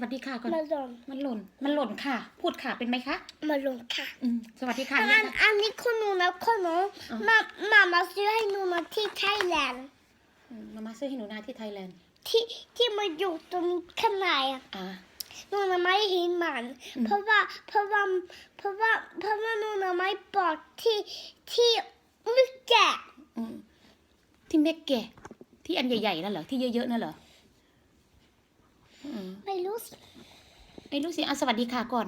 วัสดีค่ะก่อนมาลงมันหล่น มันหล่นค่ะ พูดค่ะเป็นไหมคะมาลงค่ะอืมสวัสดีค่ะอันเนี่ยนั้นค่ะอันนี้คุณหนูนะคุณหนูอ๋อมามามาซื้อให้หนูนะที่ไทยแลนด์อืมมามาซื้อให้หนูนาที่ไทยแลนด์ที่ที่มาอยู่ตรงข้างในอะอ่าหนูนะไม่เห็นมันอืมเพราะว่าเพราะว่าเพราะว่าเพราะว่าหนูนะไม่บอกที่ที่ไม่แกะอืมที่เม็กแกะที่อันใหญ่ๆนั่นเหรอที่เยอะๆนั่นเหรออืม ไม่รู้สิไม่รู้สิอะสวัสดีค่ะก่อน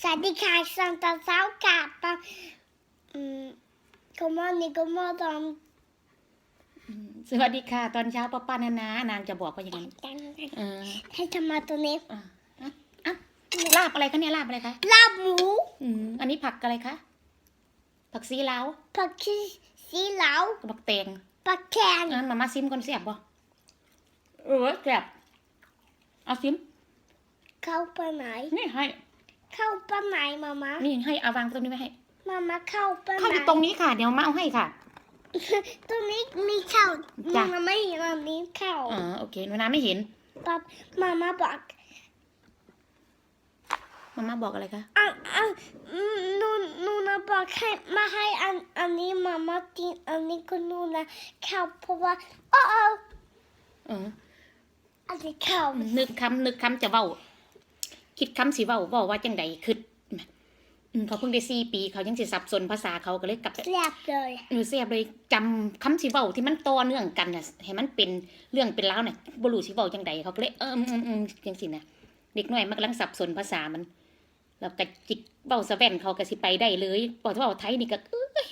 สวัสดีค่ะสันตาเช้ากาปะอืมก็มานี่ก็มาตอนอืมสวัสดีค่ะ ตอนเช้าป้าป้านานานางจะบอกว่าอย่างนั้นเออให้ทำมาตัวนี้อะอะอะลาบอะไรคะเนี่ยลาบอะไรคะลาบหมูอืมอันนี้ผักอะไรคะผักซีลาวผักชีสีเหลากับผักแตงผักแคนอะมามาซิมก่อนเสียบบ่เออแซ่บเอาซิม เข้าไปไหน นี่ให้ เข้าไปไหนมามานี่ให้เอาวางตรงนี้ไว้ให้ มามาเข้าไปไหเข้านอยู่ตรงนี้ค่ะ เดี๋ยวมาเอาให้ค่ะ ตรงนี้มีเข้าจ้ะ มาไม่เห็นอันนี้เข้าอ๋อโอเคหนูนาไม่เห็นปั๊บมามาบอกมาม่าบอกอะไรคะอันอันหนูหนูนะบอกให้มาให้อันอันนี้มามากินอันนี้ก็หนูนะเข้าเพราะว่าโอ้โอ้เอออันนี้เข้านึกคำนึกคำจะเว้า คิดคำสิเว้าเว้าว่าจังใดคืออืมเขาเพิ่งได้สี่ปีเขายังสิสับสนภาษาเขาก็เลยกลับไปแซ่บเลยหนูเสียบเลยจำคำสิเว้าที่มันต่อเนื่องกันน่ะให้มันเป็นเรื่องเป็นราวน่ะบ่รู้สิเว้าจังใดเขาก็เลยเอออืมอืมอืมจังสินะเด็กน้อยมันกำลังสับสนภาษามันแล้วก็จิกเว้าสะแว่นเขาก็สิไปได้เลยบอกว่าเว้าไทยนี่ก็เอ้ย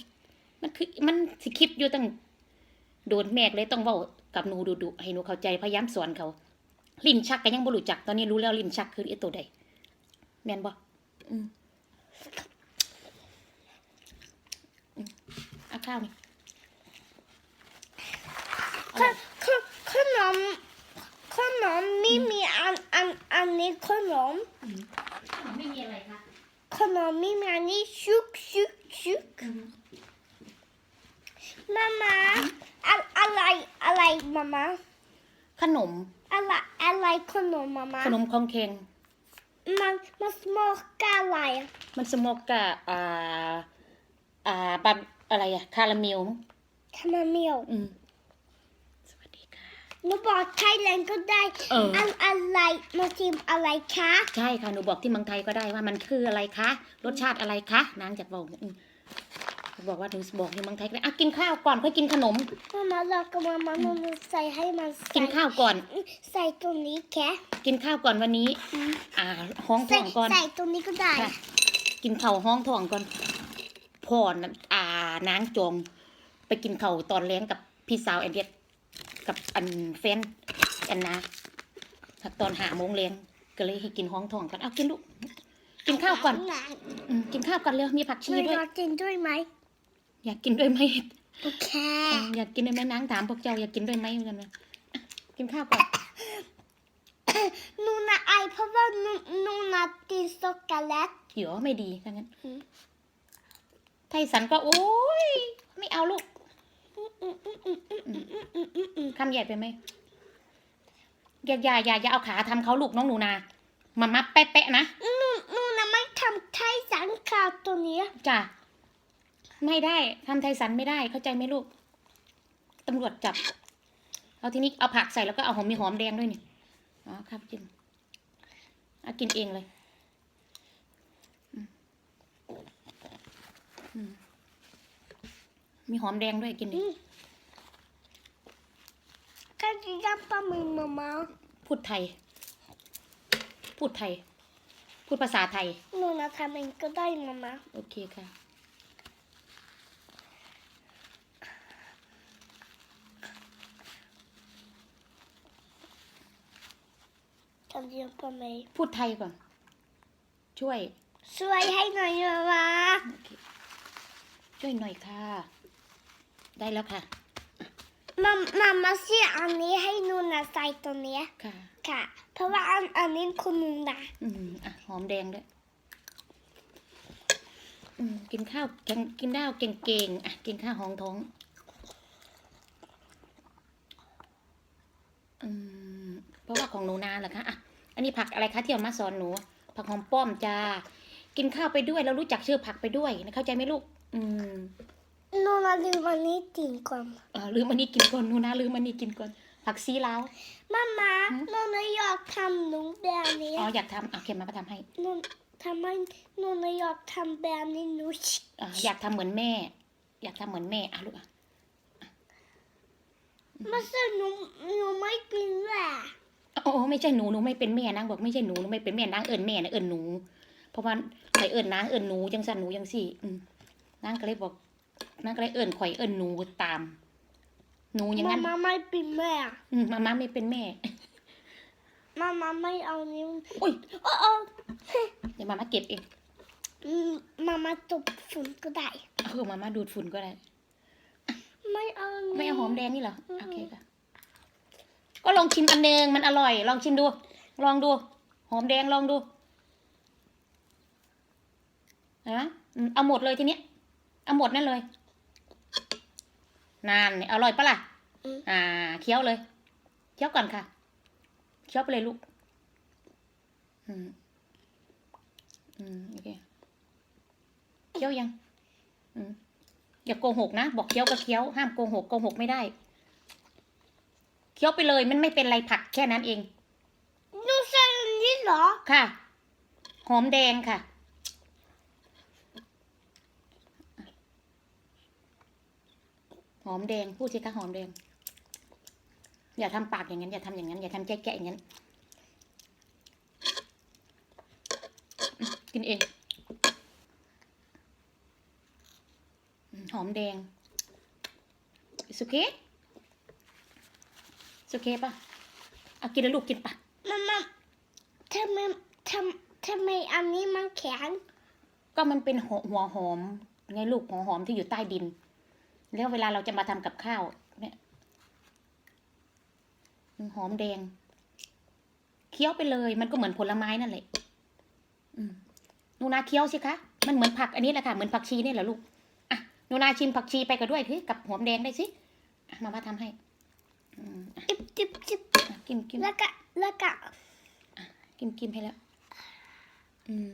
มันคือมันสิคิดอยู่ตั้งโดนแมกเลยต้องเว้ากับหนูดุๆให้หนูเข้าใจพยายามสอนเขา ลิ้นชักก็ยังบ่รู้จักตอนนี้รู้แล้วลิ้นชักคือไอ้ตัวใดแม่นบ่อืมอืมเอาข้าวนี่ขขขนมขนมไม่มีอันอันอันนี้ขนมไม่มีอะไรค่ะขนมไม่มีอันนี้ชุกชุกชุกมามาอะอะไรอะไรมามา ขนม อะไรอะไรขน มมามาขนมของเค็งมันมันสมอกกาอะไรอะมันสโมกกะอ่า อ่าบับอะไรอะคาราเมลมั้งคาราเมลอืมสวัสดีค่ะหนูบอกไทยแลนด์ก็ได้เอออันอะไรมาชิมอะไรคะใช่ค่ะหนูบอกที่เมืองไทยก็ได้ว่ามันคืออะไรคะรสชาติอะไรคะนางจากบอกอืมบอกว่าหนูบอกที่เมืองไทยก็ได้อะกินข้าวก่อนค่อยกินขนมมามาเราก็มามามามาใส่ให้มันกินใส่ข้าวก่อน ใส่ตรงนี้แค่ กินข้าวก่อนวันนี้ อ่า ห้องท้ใส่องก่อน ใส่ตรงนี้ก็ได้ค่ะ กินข้าวห้องท้องก่อนพ่อน่ะอ่านางจง ไปกินข้าวตอนแรงกับพี่สาวแอนเดียกับอันแฟนแอนนาถ้าตอนหาโมงแรงก็เลยให้กินห้องท้องก่อนเอากินลูกกินข้าวก่อนอืมกินข้าวก่อนเร็วมีผักชีไม่ด้วยรอกินด้วยไหมอยากกินด้วยไหมโอเคเอออยากกินด้วยไหมนางถามพวกเจ้าอยากกินด้วยไหมเหมือนกันนะอะกินข้าวก่อนห นูนะไอเพราะว่าหนูหนูนะกินช็อกโกแลตเดี๋ยวไม่ดีถ้างั้นอืมไทสันก็โอ้ยไม่เอาลูกคำใหญ่ไปไหมอย่าอย่าอย่าอย่าเอาขาทำเขาลูกน้องหนูนา มามาแปะแปะนะหนูหนูนะไม่ทำไทยสังขาวตัวเนี้ยจ้ะไม่ได้ทำไทยสันไม่ได้เข้าใจไหมลูกตำรวจจับ เอาทีนี้เอาผักใส่แล้วก็เอาหอมมีหอมแดงด้วยนี่ อ๋อครับกินเอากินเองเลยอืมอืมมีหอมแดงด้วยกินดิก็จะยำปลาหมึกมามาพูดไทย พูดไทย พูดภาษาไทยหนูนะทำเองก็ได้มามาโอเคค่ะ ทำยำปลาหมึกพูดไทยก่อน ช่วย ช่วยให้หน่อยมามาโอเคช่วยหน่อยค่ะ ได้แล้วค่ะมามามาเสียอันนี้ให้หนูนะใส่ตัวเนี้ยค่ะ ค่ะ เพราะว่าอันอันนี้คุณหนูนะอืมอะหอมแดงด้วยอืมกินข้าวแกงกินข้าวเก่งๆอะกินข้าวหองท้องอืมเพราะว่าของหนูนาเหรอคะอะ อันนี้ผักอะไรคะที่เอามาสอนหนู ผักหอมป้อมจ้า กินข้าวไปด้วยแล้วรู้จักชื่อผักไปด้วยนะเข้าใจไหมลูก อืมหนูนาลืมวันนี้ติ่งก่อนเออลืมอันนี้กินก่อนหนูนะลืมอันนี้กินก่อน ผักซีลาวมามาหืมหนูนาอยากทำหนูแบบนี้อ๋ออยากทำเอาเข็มมาทำให้หนูทำให้หนูนาอยากทำแบบนี้หนูชิอ่าอยากทำเหมือนแม่ อยากทำเหมือนแม่อะลูกอะไม่ใช่หนูหนูไม่กินแหละโอ้โอ้ ไม่ใช่หนูหนูไม่เป็นแม่นางบอกไม่ใช่หนูหนูไม่เป็นแม่นางเอิญแม่นะเอิญหนู เพราะว่าข่อยเอิญนางเอิญหนูจังสันหนูจังสี่อืมนางก็เลยบอกนางก็เลยเอิญข่อยเอิญหนูตาม หนูอย่างมานั้นมาไม่เป็นแม่อืมมาม่าไม่เป็นแม่มามาไม่เอานิ้วอุ้ยโอ้โอ้เดี๋ยวมาม่าเก็บเองอืมมามาตบฝุ่นก็ได้เออมาม่าดูดฝุ่นก็ได้ ไม่เอานิ้วไม่เอาหอมแดงนี่เหรออืมโอเคค่ะ ก็ลองชิมอันหนึงมันอร่อย ลองชิมดู ลองดู หอมแดงลองดูเห็นไหมอืมเอาหมดเลยทีเนี้ย เอาหมดนั่นเลย นานเนี่ยอร่อยปะล่ะอืมอ่า เคี้ยวเลย เคี้ยวก่อนค่ะ เคี้ยวไปเลยลูก อืม อืมโอเค เคี้ยวยัง อืมอย่าโกหกนะ บอกเคี้ยวก็เคี้ยว ห้ามโกหกโกหกไม่ได้ เคี้ยวไปเลยมันไม่เป็นไรผักแค่นั้นเองหนูใส่อันนี้เหรอ ค่ะ หอมแดงค่ะ หอมแดงพูดสิคะหอมแดง อย่าทำปากอย่างนั้น อย่าทำอย่างนั้น อย่าทำแจ๊ะๆอย่างนั้นอืมกินเองอืมหอมแดงสุเคสุเคปะเอากินแล้วลูกกินปะมามาทำไมทำทำไมอันนี้มันแข็ง ก็มันเป็นหัวหัวหอมไงลูกหัวหอมที่อยู่ใต้ดิน แล้วเวลาเราจะมาทำกับข้าว เนี่ยอืมหอมแดง เคี้ยวไปเลย มันก็เหมือนผลไม้นั่นแหละอืมหนูนาเคี้ยวสิคะ มันเหมือนผักอันนี้แหละค่ะ เหมือนผักชีนี่แหละลูก อะหนูนาชิมผักชีไปกับด้วยทีกับหอมแดงได้สิอะมามาทำให้อืมอะ จิบจิบจิบอะกินกินแล้วก็แล้วก็กินกินให้แล้วอืม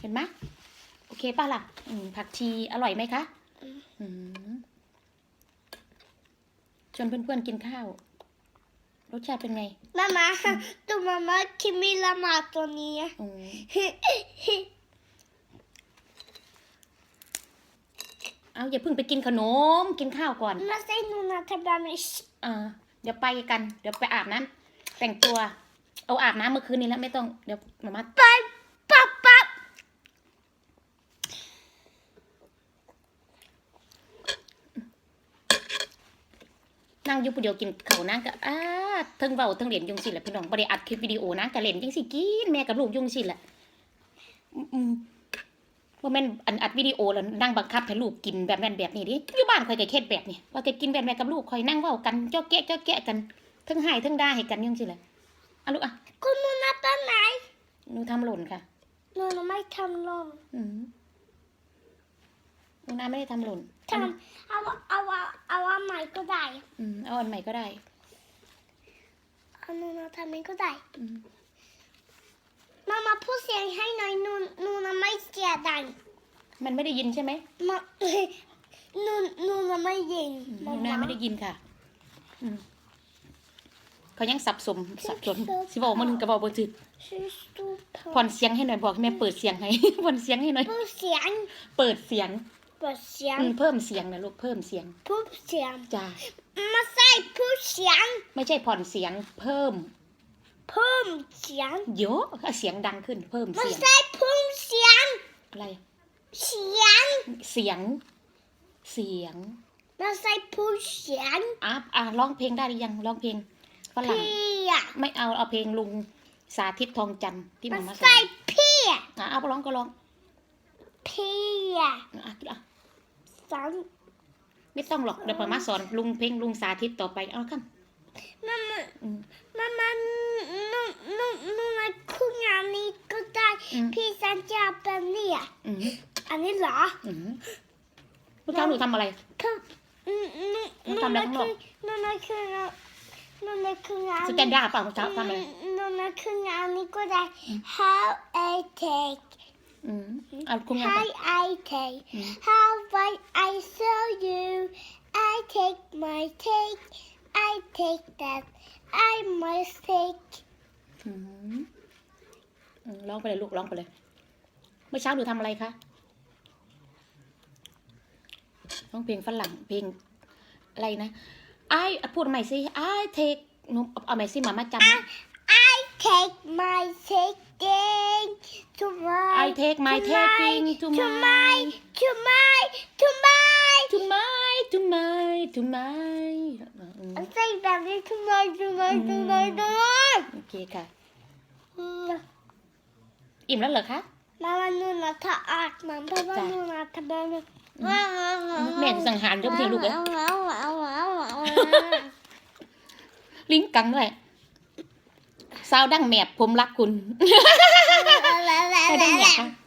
เห็นไหมโอเคป่ะล่ะอืมผักชีอร่อยไหมคะอืมชวนเพื่อนๆกินข้าว รสชาติเป็นไงมามาตัวมามาคิมิละมาตัวนี้ อืม เอาอย่าเพิ่งไปกินขนมกินข้าวก่อน มาใส่หนูนาทำแบบนี้เออเดี๋ยวไปกัน เดี๋ยวไปอาบน้ำแต่งตัว เอาอาบน้ำเมื่อคืนนี้แล้วไม่ต้องเดี๋ยวมามาไปปั๊บปั๊บนั่งอยู่ผู้เดียวกินข้าวนั่งก็อ้าเทั้งเว้าเทั้งเล่นยุงสิแหละพี่น้องบ่ได้อัดคลิปวิดีโอนะก็เล่นจังสิกินแม่กับลูกยุงสิแหละอืมอืม ว่าแม่นอันอัดวิดีโอแล้วนั่งบังคับให้ลูกกินแบบนั้นแบบนี้ดิอยู่บ้านข่อยก็เครียดแบบนี้ว่าจะกินแบบแม่กับลูกข่อยนั่งเว้ากันเจ้าแกะเจ้าแกะกันเทั้งให้เทั้งด่าให้กันยังสิแหละอะลูกอะคุณหนูนาตอนไหนหนูทำหล่นค่ะหนูนาไม่ทำลงอืมหนูนาไม่ได้ทำหล่นทำเอาเอาเอาเอาอันใหม่ก็ได้ อืมเอาอันใหม่ก็ได้เอาหนูนาทำเองก็ได้อืม มามาพูดเสียงให้หน่อยหนูหนูนาไม่เสียดังมันไม่ได้ยินใช่ไหมมาหนูหนูนาไม่ยินอืมหนูนาไม่ได้ยินค่ะอืมเขายังสับสนสับสนสิบอกมันกระบอกบ่ถึกชื่อสตูพผ่อนเสียงให้หน่อยบอกให้แม่เปิดเสียงให้ ผ่อนเสียงให้หน่อยพูดเสียง เปิดเสียง เปิดเสียงอืมเพิ่มเสียงนะลูกเพิ่มเสียงพูดเสียงจ้ามาใส่พูดเสียง ไม่ใช่ผ่อนเสียงเพิ่ม เพิ่มเสียงเยอะเสียงดังขึ้นเพิ่มมาเสียงใส่เพิ่มเสียง อะไรเสียงเสียง เสียงมาใส่พูดเสียงอะอะร้องเพลงได้หรือยังร้องเพลงฝรั่งพี่อะไม่เอาเอาเพลงลุงสาธิตทองจันทร์ที่มามันมาสอใส่นพี่อะอะเอาร้องก็ร้องพี่อะอะอะสอนไม่ต้องหรอกเดี๋ยวมามาสอนลุงเพลงลุงสาธิตต่อไปเอาครับมามาอืมมามาหนู หนูหนูมาคุยอันนี้ก็ได้อืม พี่สัญญาเป็นนี่อะอืมอันนี้เหรออืมเมื่อเช้าหนูทำอะไร คือหนูหนูหนูทำอะไรข้างนอกหนูมาคือหนูหนูนึกถึงอันสแกนดาเปล่าเช้าทำอะไรหนูนึกถึงอันนี้ก็ได้ how I take อืมเอาคุณงานไป how I take อืม how I I show you I take my take I take that I must take อืมอืม ร้องไปเลยลูกร้องไปเลย เมื่อเช้าหนูทำอะไรคะร้องเพลงฝรั่งเพลงอะไรนะไอพูดใหม่สิ I take หนูเอาใหม่สิหมามาจำนะ I take my taking to my I take my taking to to my my to my to my to my to my to my อืมใส่แบบนี้ to my to my to my to my โอเคค่ะ อิ่มแล้วเหรอคะมาวันนู้นนะถ้าอาบน้ำเพราะว่าจ้ะนู้นนะทำแบบนี้แม่จะสังหารเรื่องเพลงลูกเลยลิงก์กังด้วยสาวดังแมบผมรักคุณสาวดังแมบค่ะมามา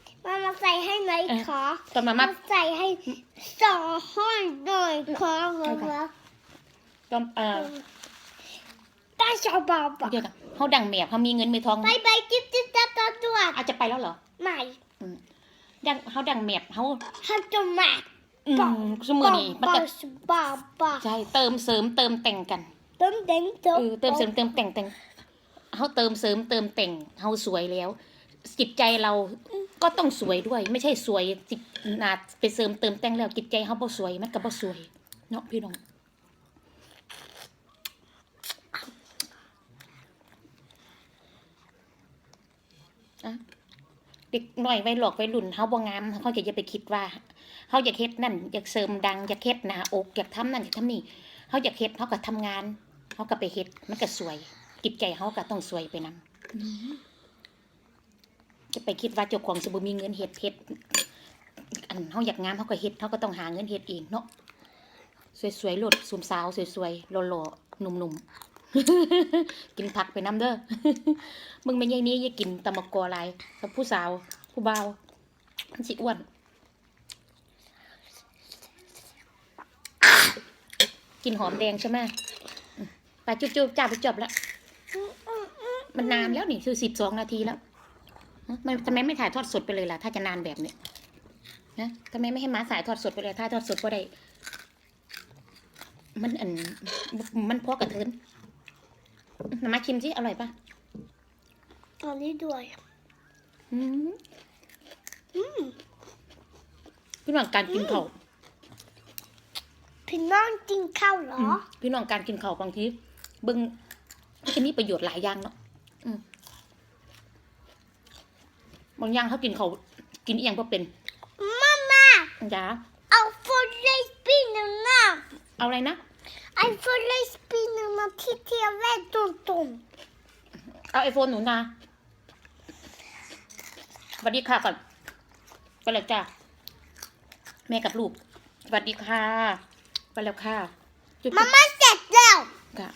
ใส่ให้หน่อยเออขอตอนมามามาใส่ให้สองห้อยหน่อยขอขอขอตอนเอ่อตาชอบบ้าบ้าเดี๋ยวกันเขาดังแมบเขามีเงินมีทองไปไปจิ๊บจิ๊บจับตัวตัวอาจจะไปแล้วเหรอใหม่ดังเขาดังแมบเขาฮันจะแม่อืมสมือนี่มันจะบ้าบ้าใช่เติมเสริมเติมแต่งกัน เติมเต็มเติเออเติมเสริมเติมแต่งแต่งเขาเติมเสริมเติมแต่งเขาสวยแล้ว จิตใจเราก็ต้องสวยด้วย ไม่ใช่สวยจิตนาไปเสริมเติมแต่งแล้วจิตใจเขาบ่สวยมันก็บ่สวยเนาะพี่น้องอะเด็กหน่อยไว้หลอกไว้หลุ่นเขาบ่งามเขาจะอย่าไปคิดว่าเขาอยากเฮ็ดนั่นอยากเสริมดังอยากเฮ็ดหนาอกอยากทำนั่นอยากทำนี่เขาอยากเฮ็ดเขาก็ทำงานเขาก็ไปเฮ็ดมันก็สวยจิตใจเขาก็ต้องสวยไปนำจะ ไปคิดว่าเจ้าของสิบ่มีเงินเฮ็ดเฮ็ดอันเขาอยากงามเขาก็เฮ็ดเขาก็ต้องหาเงินเฮ็ดเองเนาะสวยๆหลดสูมสาวสวยๆหล่อๆหนุ่มๆกินผักไปน้ำเด้อมึงไม่ใช่นี้อย่ากินตะมะกออะไรกับผู้สาว ผู้บ่าวมันสิอ้วนกินหอมแดงใช่ไหมไปจุ๊บๆจ้าไปจบแล้ว มันนานแล้วนี่คือสิบสองนาทีแล้ว ฮะทำไมทำไมไม่ถ่ายทอดสดไปเลยล่ะ ถ้าจะนานแบบนี้นะทำไมไม่ให้ม้าสายทอดสดไปเลยถ่ายทอดสดก็ได้ มันอันมันพอกระเทินน้ำมาชิมสิอร่อยปะตอนนี้ด้วยอืมอืมพี่น้องการกินข้าวพี่น้องกินข้าวเหรอมพี่น้องการกินข้าวบางทีเบิ่งมันจะมีประโยชน์หลายอย่างเนาะอืม บางอย่างเขากินเขาวกินอีหยังก็เป็นมาม่าจ้าเอาฟอร์เรสปีนึงนะเอาอะไรนะไอฟอร์เรสปีนึงนะที่เที่ยวแว่ตุ่มตุ่มเอาไอโฟนหนูนาสวัสดีค่ะก่อนไปแล้วจ้าแม่กับลูกสวัสดีค่ะไปแล้วค่ะจุ๊บมาม่าเสร็จแล้วๆค่ะ